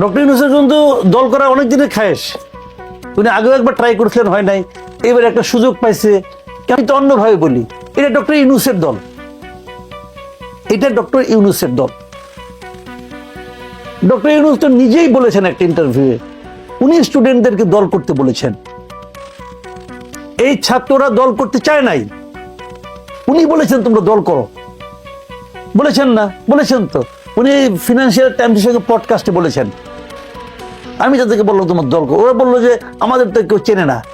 Doctor ইউনুসের কিন্তু দল করা অনেক দিনের খায়েশ। উনি আগেও একবার ট্রাই করেছিলেন, হয় নাই। এবার একটা সুযোগ পাইছে। আমি তো অন্যভাবে বলি, এটা ডক্টর ইউনুসের দল। এটা ডক্টর ইউনুসের দল। ডক্টর ইউনুস তো নিজেই বলেছেন একটা ইন্টারভিউয়ে উনি স্টুডেন্টদেরকে দল করতে বলেছেন। এই ছাত্ররা দল করতে চায় নাই। উনি বলেছেন, তোমরা দল করো। বলেছেন না, বলেছেন তো। উনি ফিনান্সিয়াল টাইমসের সঙ্গে পডকাস্টে বলেছেন। আমি তাদেরকে বলল তোমার দল ওরা বলল যে আমাদের তো কেউ চেনে না।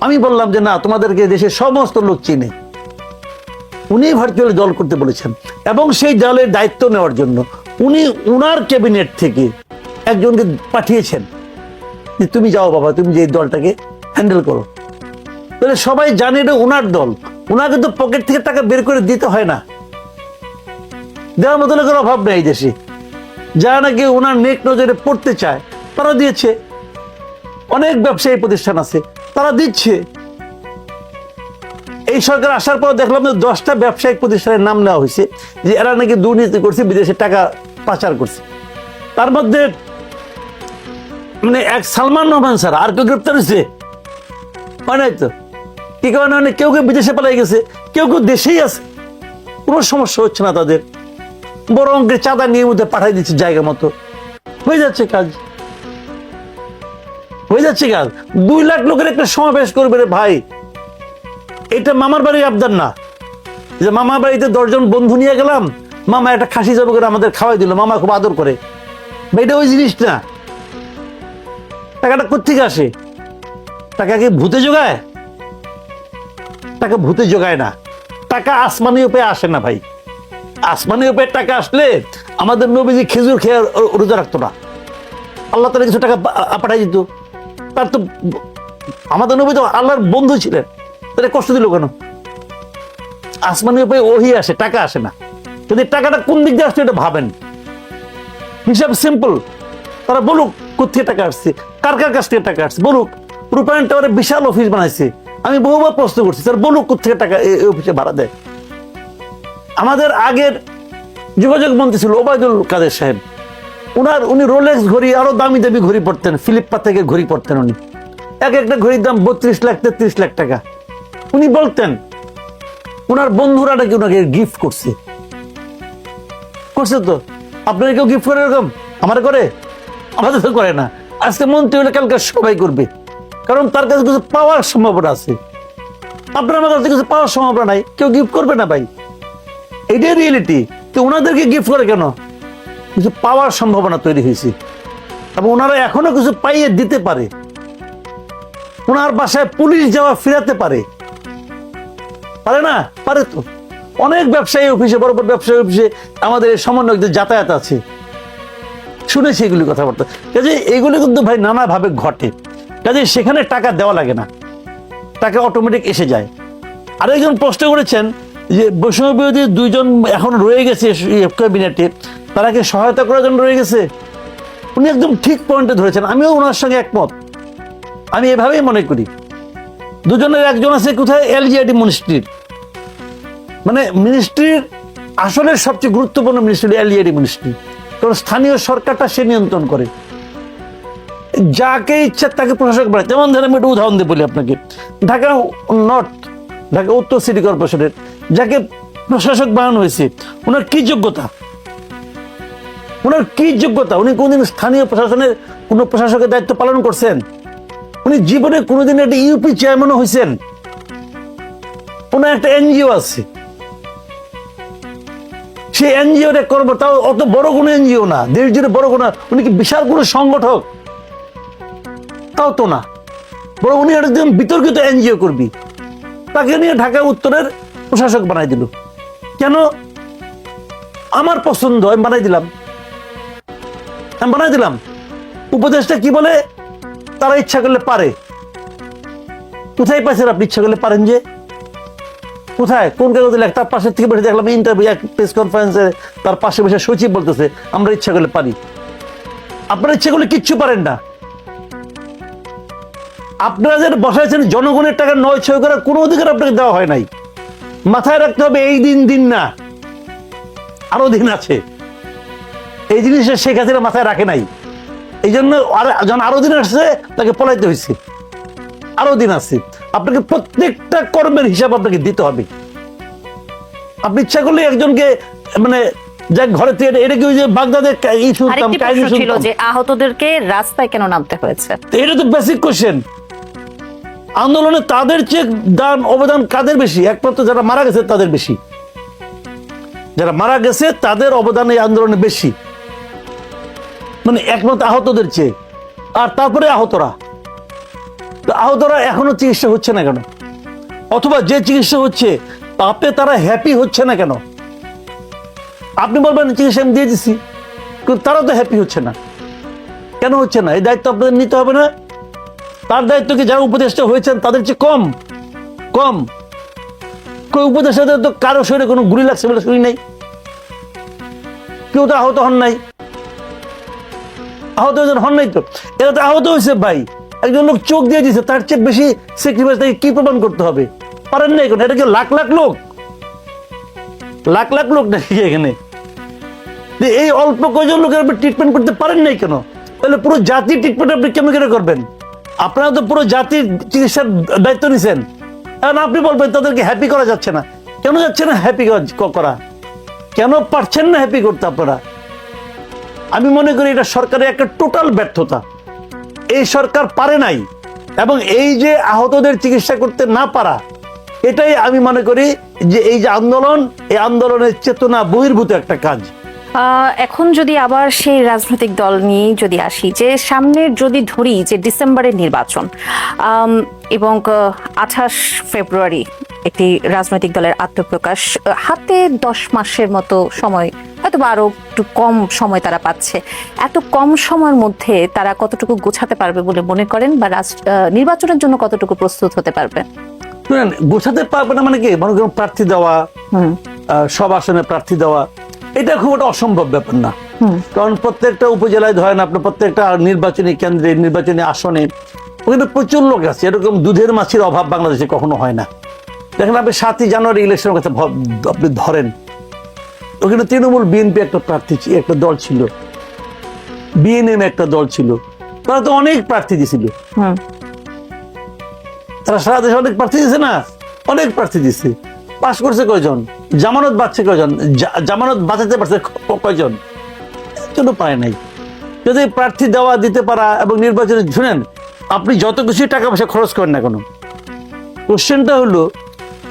আমি বললাম যে না, তোমাদেরকে দেশের সমস্ত লোক চেনে। উনি ভার্চুয়ালি দল করতে বলেছেন। এবং সেই দলের দায়িত্ব নেওয়ার জন্য উনি উনার ক্যাবিনেট থেকে একজনকে পাঠিয়েছেন যে, তুমি যাও বাবা, তুমি যে এই দলটাকে হ্যান্ডেল করো। তাহলে সবাই জানে এটা ওনার দল। ওনাকে তো পকেট থেকে টাকা বের করে দিতে হয় না। দেওয়ার মতো লোকের অভাব নেই দেশে। যারা নাকি ওনার নেক নজরে পড়তে চায় তারা দিয়েছে। অনেক ব্যবসায়ী প্রতিষ্ঠান আছে, তারা দিচ্ছে। এই সরকার আসার পর দেখলাম যে দশটা ব্যবসায়িক প্রতিষ্ঠানের নাম নেওয়া হয়েছে, যে এরা নাকি দুর্নীতি করছে, বিদেশে টাকা পাচার করছে। তার মধ্যে মানে এক সালমান রহমান স্যার, আর কেউ গ্রেপ্তার হয়েছে? হয় নাই তো? কি কারণে মানে কেউ কেউ বিদেশে পালাই গেছে, কেউ কেউ দেশেই আছে। কোনো সমস্যা হচ্ছে না তাদের। বড় অঙ্কের চাঁদা নিয়ে মধ্যে পাঠাই দিচ্ছে জায়গা মতো। হয়ে যাচ্ছে কাজ। হয়ে যাচ্ছে কাজ দুই লাখ লোকের একটা সমাবেশ করবে রে ভাই। এটা মামার বাড়ি আবদার না। যে মামার বাড়িতে দশজন বন্ধু নিয়ে গেলাম মামা একটা খাসি যাব করে আমাদের খাওয়াই দিল মামা খুব আদর করে। ভাই, এটা ওই জিনিস না। টাকাটা কোথেকে আসে? টাকা কি ভূতে যোগায় টাকা ভূতে যোগায় না। টাকা আসমানি উপায়ে আসে না ভাই। আসমানি উপায়ে টাকা আসলে আমাদের নবীজি খেজুর খেয়ে রোজা রাখতো না। আল্লাহ তালা কিছু টাকা পাঠাই দিত। তার তো আমাদের নবী তো আল্লাহর বন্ধু ছিলেন। তাহলে কষ্ট দিল কেন? আসমানি উপায় ওহি আসে, টাকা আসে না। এই টাকাটা কোন দিক দিয়ে আসছে এটা ভাবেন। হিসাব সিম্পল তারা বলুক কোথেকে টাকা আসছে? কার কার কাছ থেকে টাকা আসছে? বলুক, রূপায়ণ টাওয়ারে বিশাল অফিস বানাইছে। আমি বহুবার প্রশ্ন করছি, স্যার, বলুক কোথেকে টাকা এই অফিসে ভাড়া দেয়? আমাদের আগের যোগাযোগ মন্ত্রী ছিল ওবায়দুল কাদের সাহেব। উনার, উনি রোলেক্স ঘড়ি, আরও দামি দামি ঘড়ি পড়তেন ফিলিপ্পা থেকে ঘড়ি পড়তেন উনি। এক একটা ঘড়ির দাম বত্রিশ লাখ, তেত্রিশ লাখ টাকা। উনি বলতেন ওনার বন্ধুরা নাকি ওনাকে গিফট করছে। করছে তো? আপনারা কেউ গিফট করে এরকম? আমার করে? আমাদের তো করে না। আজকে মন্ত্রী হলে কালকে সবাই করবে। কারণ তার কাছে কিছু পাওয়ার সম্ভাবনা আছে। আপনার আমার কাছে কিছু পাওয়ার সম্ভাবনা নাই। কেউ গিফট করবে না ভাই। এটাই রিয়েলিটি তো ওনাদেরকে গিফট করে কেন? কিছু পাওয়ার সম্ভাবনা তৈরি হয়েছে। এবং ওনারা এখনও কিছু পাইয়ে দিতে পারে। ওনার বাসায় পুলিশ যাওয়া ফিরাতে পারে। পারে না? পারে তো। অনেক ব্যবসায়ী অফিসে, বড় বড় ব্যবসায়ী অফিসে আমাদের এই সমন্বয়কদের যাতায়াত আছে। শুনেছি এগুলি কথাবার্তা। কাজে এগুলি কিন্তু ভাই নানাভাবে ঘটে। কাজে সেখানে টাকা দেওয়া লাগে না। টাকা অটোমেটিক এসে যায়। আরেকজন প্রশ্ন করেছেন যে বৈষম্য বিরোধী দুইজন এখন রয়ে গেছে ক্যাবিনেটে। তারা কি সহায়তা করার জন্য রয়ে গেছে? উনি একদম ঠিক পয়েন্টে ধরেছেন, আমিও ওনার সঙ্গে একমত। আমি এভাবেই মনে করি। দুজনের একজন আছে কোথায়? এলজিআইডি মিনিস্ট্রির মানে মিনিস্ট্রির আসলে সবচেয়ে গুরুত্বপূর্ণ মিনিস্ট্রি এলজিআইডি মিনিস্ট্রি কারণ স্থানীয় সরকারটা সে নিয়ন্ত্রণ করে। যাকে ইচ্ছা তাকে প্রশাসক বানায়। যেমন ধরেন আমি একটা উদাহরণ দিয়ে বলি আপনাকে। ঢাকা নর্থ, ঢাকা উত্তর সিটি কর্পোরেশনের যাকে প্রশাসক বানানো হয়েছে, ওনার কি যোগ্যতা? ওনার কি যোগ্যতা? উনি কোনদিন স্থানীয় প্রশাসনের কোন প্রশাসকের দায়িত্ব পালন করছেন? উনি জীবনে কোনোদিন একটা ইউপি চেয়ারম্যানও হয়েছেন ওনার একটা এনজিও আছে। সেই এনজিও রে করব তাও অত বড় কোনো এনজিও না দেশ জুড়ে বড় কোনো, উনি কি বিশাল কোনো সংগঠক? তাও তো না। বড় উনি একদম বিতর্কিত এনজিও করবি তাকে নিয়ে ঢাকা উত্তরের প্রশাসক বানাই দিল। কেন? আমার পছন্দ আমি বানাই দিলাম। আমি বানাই দিলাম। উপদেশটা কি বলে? তারা ইচ্ছা করলে পারে। কোথায় পাইছেন আপনি ইচ্ছা করলে পারেন যে? কোথায়? কোন কাগজে লেখ তার পাশের থেকে বসে দেখলাম ইন্টারভিউ এক প্রেস কনফারেন্সে তার পাশে বসে সচিব বলতেছে, আমরা ইচ্ছা করলে পারি। আপনারা ইচ্ছা করলে কিচ্ছু পারেন না। আপনারা যে বসাইছেন, জনগণের টাকা নয় ছয় করার কোনো অধিকার আপনাকে দেওয়া হয় নাই। মাথায় রাখতে হবে, এই দিন দিন না। আরও দিন আছে। এই জিনিসটা শেখ হাসিনা মাথায় রাখে নাই। এই জন্য আর যখন আরও দিন আসছে তাকে পলাইতে হয়েছে। আরও দিন আছে। আপনাকে প্রত্যেকটা কর্মের হিসাব আপনাকে দিতে হবে। আপনি ইচ্ছা করলে একজনকে মানে যাক ঘরে থেকে এটা- কি ওই যে বাগদাদে কা- শুনতাম কাহিনী ছিল যে আহতদেরকে রাস্তায় কেন নামতে হয়েছে? এটা তো বেসিক কোশ্চেন আন্দোলনে তাদের চেয়ে দান অবদান কাদের বেশি? একমাত্র যারা মারা গেছে তাদের বেশি। যারা মারা গেছে তাদের অবদান এই আন্দোলনে বেশি। মানে একমাত্র আহতদের চেয়ে। আর তারপরে আহতরা। আহতরা এখনও চিকিৎসা হচ্ছে না কেন? অথবা যে চিকিৎসা হচ্ছে, তাতে তারা হ্যাপি হচ্ছে না কেন? আপনি বলবেন, চিকিৎসা আমি দিয়ে দিচ্ছি কিন্তু তারা তো হ্যাপি হচ্ছে না। কেন হচ্ছে না? এই দায়িত্ব আপনাদের নিতে হবে না। তার দায়িত্ব কি যারা উপদেষ্টা হয়েছেন, তাদের চেয়ে কম? কম। কেউ উপদেষ্টাদের তো কারও শরীরে কোনো গুলি লাগছে বলে শুনি নাই। কেউ তো আহত হন নাই। আহত হয়েছেন, হন নাই তো। এরা তো আহত হয়েছে ভাই। একজন লোক চোখ দিয়ে দিয়েছে, তার চেয়ে বেশি স্যাক্রিফাইস তাকে কি প্রমাণ করতে হবে? পারেন না এখন, এটা কি লাখ লাখ লোক? লাখ লাখ লোক নাকি এখানে? এই অল্প কয়জন লোকের আপনি ট্রিটমেন্ট করতে পারেন নাই কেন? তাহলে পুরো জাতির ট্রিটমেন্ট আপনি কেমন করে করবেন? আপনারা তো পুরো জাতির চিকিৎসার দায়িত্ব নিছেন। কারণ আপনি বলবেন, তাদেরকে হ্যাপি করা যাচ্ছে না। কেন যাচ্ছে না হ্যাপি করা? কেন পারছেন না হ্যাপি করতে আপনারা? আমি মনে করি এটা সরকারের একটা টোটাল ব্যর্থতা। এই সরকার পারে নাই এবং এই যে আহতদের চিকিৎসা করতে না পারা, এটাই আমি মনে করি যে এই যে আন্দোলন, এই আন্দোলনের চেতনা বহির্ভূত একটা কাজ। এখন যদি আবার সেই রাজনৈতিক দল নিয়ে যদি আসি যে সামনের যদি ধরি যে ডিসেম্বরের নির্বাচন এবং আঠাশ ফেব্রুয়ারি একটি রাজনৈতিক দলের আত্মপ্রকাশ হাতে দশ মাসের মতো সময় হয়তো বা আরও একটু কম সময় তারা পাচ্ছে এত কম সময়ের মধ্যে তারা কতটুকু গোছাতে পারবে বলে মনে করেন বা রাজ- নির্বাচনের জন্য কতটুকু প্রস্তুত হতে পারবে? গোছাতে পারবে না মানে কি? মনে করুন প্রার্থী দেওয়া সব আসনে প্রার্থী দেওয়া এটা খুব একটা অসম্ভব ব্যাপার না। কারণ প্রত্যেকটা উপজেলায় ধরেন আপনার প্রত্যেকটা নির্বাচনী কেন্দ্রে নির্বাচনী আসনে ওখানে প্রচুর লোক আছে। এরকম দুধের মাছের অভাব বাংলাদেশে কখনো হয় না। দেখেন আপনি সাতই জানুয়ারি ইলেকশনের কথা আপনি ধরেন। ওখানে তৃণমূল বিএনপি একটা প্রার্থী একটা দল ছিল। বিএনএম একটা দল ছিল। তারা তো অনেক প্রার্থী দিছিল। তারা সারা দেশে অনেক প্রার্থী দিছে না? অনেক প্রার্থী দিছে। পাশ করছে কয়জন? জামানত বাঁচছে কয়জন? জামানত বাঁচাতে পারছে কয়জন? জন্য পায় নাই। যদি প্রার্থী দেওয়া দিতে পারা এবং নির্বাচনে, শুনেন, আপনি যত কিছু টাকা পয়সা খরচ করেন না কোনো? কোশ্চেনটা হলো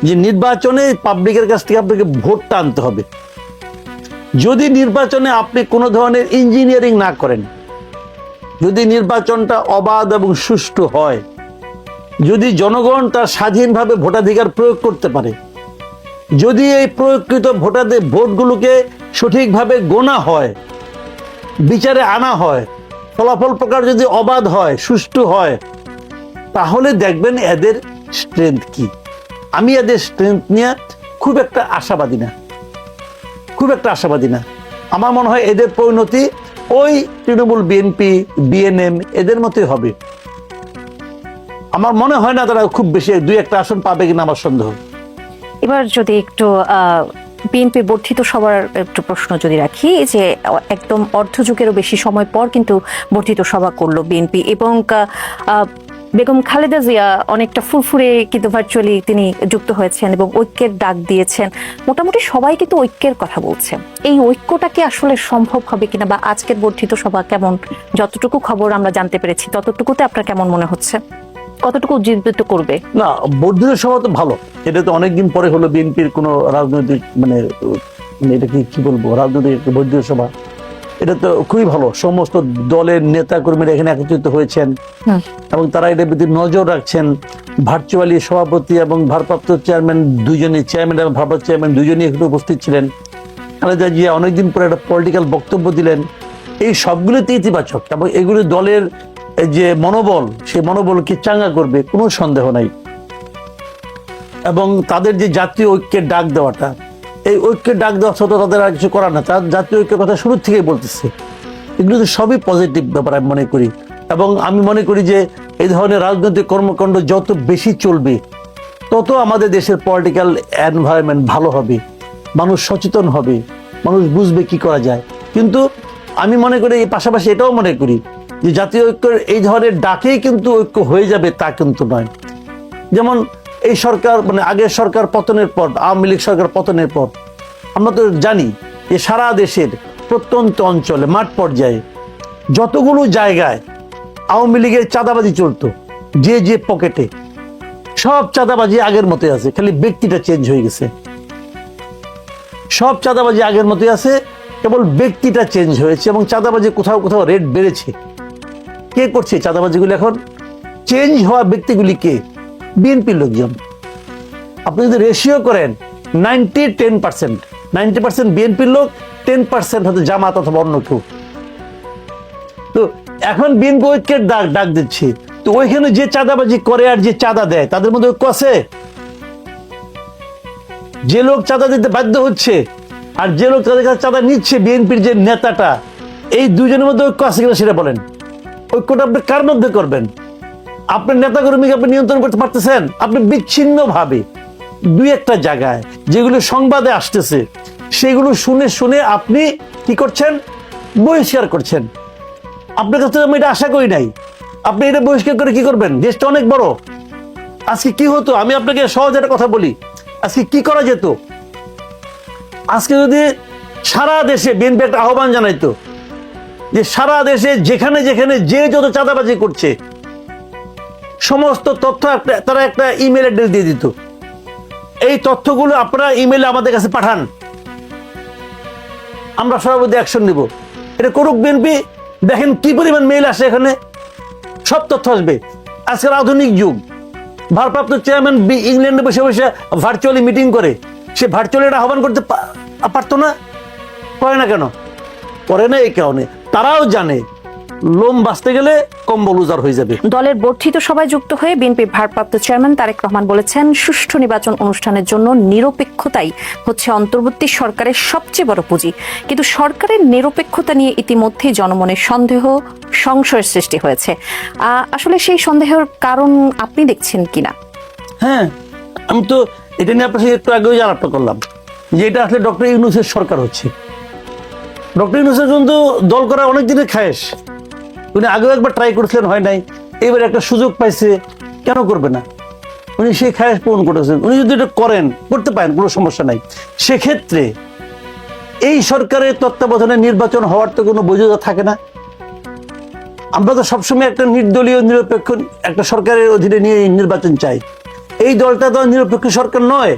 যে নির্বাচনে পাবলিকের কাছ থেকে আপনাকে ভোটটা আনতে হবে। যদি নির্বাচনে আপনি কোনো ধরনের ইঞ্জিনিয়ারিং না করেন, যদি নির্বাচনটা অবাধ এবং সুষ্ঠু হয়, যদি জনগণ তার স্বাধীনভাবে ভোটাধিকার প্রয়োগ করতে পারে যদি এই প্রয়োগকৃত ভোটারদের ভোটগুলোকে সঠিকভাবে গোনা হয়, বিচারে আনা হয়, ফলাফল প্রকার যদি অবাধ হয়, সুষ্ঠু হয়, তাহলে দেখবেন এদের স্ট্রেংথ কি। আমি এদের স্ট্রেংথ নিয়ে খুব একটা আশাবাদী না। খুব একটা আশাবাদী না। আমার মনে হয় এদের পরিণতি ওই তৃণমূল বিএনপি বিএনএম এদের মতোই হবে। আমার মনে হয় না তারা খুব বেশি দুই একটা আসন পাবে কিনা আমার সন্দেহ। এবার যদি একটু বিএনপি বর্ধিত সবার একটু প্রশ্ন যদি রাখি, যে একদম অর্ধযুগেরও বেশি সময় পর কিন্তু বর্ধিত সভা করল বিএনপি এবং বেগম খালেদা জিয়া অনেকটা ফুরফুরে কিন্তু ভার্চুয়ালি তিনি যুক্ত হয়েছেন এবং ঐক্যের ডাক দিয়েছেন। মোটামুটি সবাই কিন্তু ঐক্যের কথা বলছে। এই ঐক্যটা কি আসলে সম্ভব হবে কিনা বা আজকের বর্ধিত সভা কেমন? যতটুকু খবর আমরা জানতে পেরেছি, ততটুকুতে আপনার কেমন মনে হচ্ছে? কতটুকু উজ্জীবিত করবে? না বর্ধিত সভা তো ভালো। এটা তো অনেকদিন পরে হলো বিএনপির কোনো রাজনৈতিক মানে মানে এটা কি কি বলব রাজনৈতিক বর্ধিত সভা এটা তো খুবই ভালো। সমস্ত দলের নেতা কর্মীরা এখানে একত্রিত হয়েছেন। এবং তারা এটার প্রতি নজর রাখছেন। ভার্চুয়ালি সভাপতি এবং ভারপ্রাপ্ত চেয়ারম্যান দুজনই চেয়ারম্যান এবং ভারপ্রাপ্ত চেয়ারম্যান দুজনই এখানে উপস্থিত ছিলেন। খালেদা জিয়া অনেকদিন পরে একটা পলিটিক্যাল বক্তব্য দিলেন। এই সবগুলোতে ইতিবাচক এবং এগুলো দলের যে মনোবল, সেই মনোবলকে চাঙ্গা করবে, কোনো সন্দেহ নাই। এবং তাদের যে জাতীয় ঐক্যের ডাক দেওয়াটা, এই ঐক্যের ডাক দেওয়া সত্ত্বেও তাদের আর কিছু করার না। তার জাতীয় ঐক্যের কথা শুরু থেকেই বলতেছে। এগুলো তো সবই পজিটিভ ব্যাপার আমি মনে করি। এবং আমি মনে করি যে এই ধরনের রাজনৈতিক কর্মকাণ্ড যত বেশি চলবে, তত আমাদের দেশের পলিটিক্যাল এনভায়রনমেন্ট ভালো হবে। মানুষ সচেতন হবে। মানুষ বুঝবে কি করা যায়। কিন্তু আমি মনে করি এই পাশাপাশি এটাও মনে করি যে জাতীয় ঐক্যের এই ধরনের ডাকেই কিন্তু ঐক্য হয়ে যাবে তা কিন্তু নয়। যেমন এই সরকার মানে আগের সরকার পতনের পর, আওয়ামী লীগ সরকার পতনের পর, আমরা তো জানি যে সারা দেশের প্রত্যন্ত অঞ্চলে মাঠ পর্যায়ে যতগুলো জায়গায় আওয়ামী লীগের চাঁদাবাজি চলতো, যে যে পকেটে, সব চাঁদাবাজি আগের মতোই আছে, খালি ব্যক্তিটা চেঞ্জ হয়ে গেছে। সব চাঁদাবাজি আগের মতোই আছে, কেবল ব্যক্তিটা চেঞ্জ হয়েছে এবং চাঁদাবাজি কোথাও কোথাও রেট বেড়েছে। কে করছে? চাঁদাবাজিগুলো এখন চেঞ্জ হওয়া ব্যক্তিগুলি কে? বিএনপির লোকজন। আপনি যদি রেশিও করেন ninety ten percent ninety percent বিএনপির লোক টেন পার্সেন্ট হয়তো জামাত অথবা অন্য কেউ। তো এখন বিএনপি ঐক্যের ডাক ডাক দিচ্ছে। তো ওইখানে যে চাঁদাবাজি করে আর যে চাঁদা দেয়, তাদের মধ্যে ঐক্য আছে? যে লোক চাঁদা দিতে বাধ্য হচ্ছে, আর যে লোক তাদের কাছে চাঁদা নিচ্ছে বিএনপির যে নেতাটা, এই দুজনের মধ্যে ঐক্য আছে কিনা সেটা বলেন। ঐক্যটা আপনি কার মধ্যে করবেন? আপনার নেতাকর্মীকে আপনি নিয়ন্ত্রণ করতে পারতেছেন? আপনি বিচ্ছিন্ন ভাবে দুই একটা জায়গায় যেগুলো সংবাদে আসতেছে, সেগুলো শুনে শুনে আপনি কি করছেন? বহিষ্কার করছেন। আপনার কাছে আমি এটা আশা করি নাই। আপনি এটা বহিষ্কার করে কি করবেন? দেশটা অনেক বড়। আজকে কি হতো? আমি আপনাকে সহজ একটা কথা বলি। আজকে কি করা যেত? আজকে যদি সারা দেশে বিএনপি একটা আহ্বান জানাইতো যে সারা দেশে যেখানে যেখানে যে যত চাঁদাবাজি করছে, সমস্ত তথ্য একটা তারা একটা ইমেল অ্যাড্রেস দিয়ে দিত। এই তথ্যগুলো আপনারা ইমেলে আমাদের কাছে পাঠান। আমরা সর্বদা অ্যাকশন নিব। এটা করুক বিএনপি, দেখেন কি পরিমাণ মেইল আসে এখানে। সব তথ্য আসবে। আজকের আধুনিক যুগ। ভারপ্রাপ্ত চেয়ারম্যান বি- ইংল্যান্ডে বসে বসে ভার্চুয়ালি মিটিং করে। সে ভার্চুয়ালি এটা আহ্বান করতে পারতো না? করে না কেন? করে না এই কারণে। তারাও জানে লোম বাঁচতে গেলে কম্বল উজার হয়ে যাবে। দলের বর্ধিত সভায় যুক্ত হয়ে বিএনপির ভারপ্রাপ্ত চেয়ারম্যান তারেক রহমান বলেছেন সুষ্ঠু নির্বাচন অনুষ্ঠানের জন্য নিরপেক্ষতাই হচ্ছে অন্তর্বর্তী সরকারের সবচেয়ে বড় পুঁজি। কিন্তু সরকারের নিরপেক্ষতা নিয়ে ইতিমধ্যে জনমনে সন্দেহ সংশয়ের সৃষ্টি হয়েছে। আসলে সেই সন্দেহের কারণ আপনি দেখছেন কিনা? হ্যাঁ আমি তো এটা নিয়ে আপনার সাথে একটু আগেও আলাপটা করলাম যে এটা আসলে ডক্টর ইউনুসের সরকার হচ্ছে। ডক্টর ইউনুসের কিন্তু দল করা অনেক দিনের খায়েশ। উনি আগেও একবার ট্রাই করেছিলেন, হয় নাই। এবার একটা সুযোগ পাইছে, কেন করবে না? উনি সেই খায়েশ পূরণ করেছেন। উনি যদি এটা করেন, করতে পারেন, কোনো সমস্যা নাই। সেক্ষেত্রে এই সরকারের তত্ত্বাবধানে নির্বাচন হওয়ার তো কোনো বৈধতা থাকে না। আমরা তো সবসময় একটা নির্দলীয়, নিরপেক্ষ, একটা সরকারের অধীনে নিয়ে নির্বাচন চাই। এই দলটা তো নিরপেক্ষ সরকার নয়।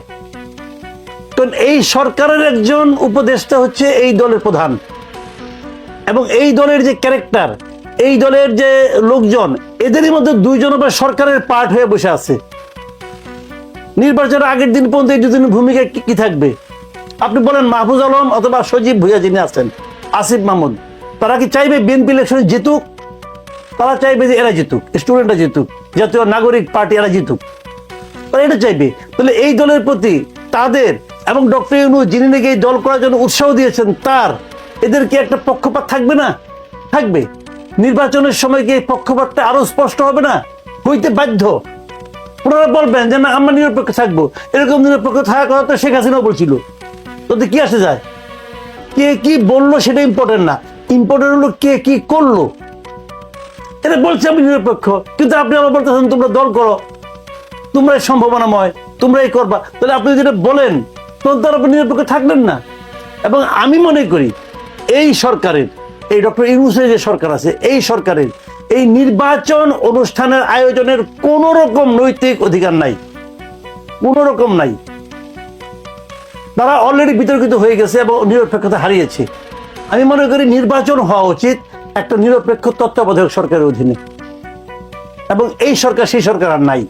কারণ এই সরকারের একজন উপদেষ্টা হচ্ছে এই দলের প্রধান। এবং এই দলের যে ক্যারেক্টার, এই দলের যে লোকজন, এদেরই মধ্যে দুইজন আবার সরকারের পার্ট হয়ে বসে আছে। নির্বাচনের আগের দিন পর্যন্ত এই দুজনের ভূমিকা কি কি থাকবে? আপনি বলেন মাহফুজ আলম অথবা সজীব ভুইয়া যিনি আছেন, আসিফ মাহমুদ তারা কি চাইবে বিএনপি ইলেকশনে জিতুক? তারা চাইবে যে এরা জিতুক, স্টুডেন্টরা জিতুক, জাতীয় নাগরিক পার্টি এরা জিতুক। তারা এটা চাইবে। তাহলে এই দলের প্রতি তাদের এবং ডক্টর ইউনু যিনি নাকি এই দল করার জন্য উৎসাহ দিয়েছেন, তার, এদের কি একটা পক্ষপাত থাকবে না? থাকবে। নির্বাচনের সময় কি এই পক্ষপাতটা আরও স্পষ্ট হবে না? হইতে বাধ্য। ওনারা বলবেন যে, না, আমরা নিরপেক্ষ থাকব। এরকম নিরপেক্ষ থাকার কথা তো শেখ হাসিনাও বলছিল। তাতে কি আসে যায়? কে কি বলল সেটা ইম্পর্টেন্ট না। ইম্পর্টেন্ট হলো কে কি করল। এটা বলছে, আমি নিরপেক্ষ। কিন্তু আপনি আবার বলতেছেন, তোমরা দল করো। তোমরা সম্ভাবনাময়। তোমরা এই করবা। তাহলে আপনি যেটা বলেন তখন তো আপনি নিরপেক্ষ থাকবেন না। এবং আমি মনে করি, এই সরকারের, এই ডক্টর ইউনুসের যে সরকার আছে, এই সরকারের, এই নির্বাচন অনুষ্ঠানের আয়োজনের কোন রকম নৈতিক অধিকার নাই। কোন রকম নাই। তারা অলরেডি বিতর্কিত হয়ে গেছে এবং নিরপেক্ষতা হারিয়েছে। আমি মনে করি নির্বাচন হওয়া উচিত একটা নিরপেক্ষ তত্ত্বাবধায়ক সরকারের অধীনে। এবং এই সরকার, সেই সরকার আর নাই।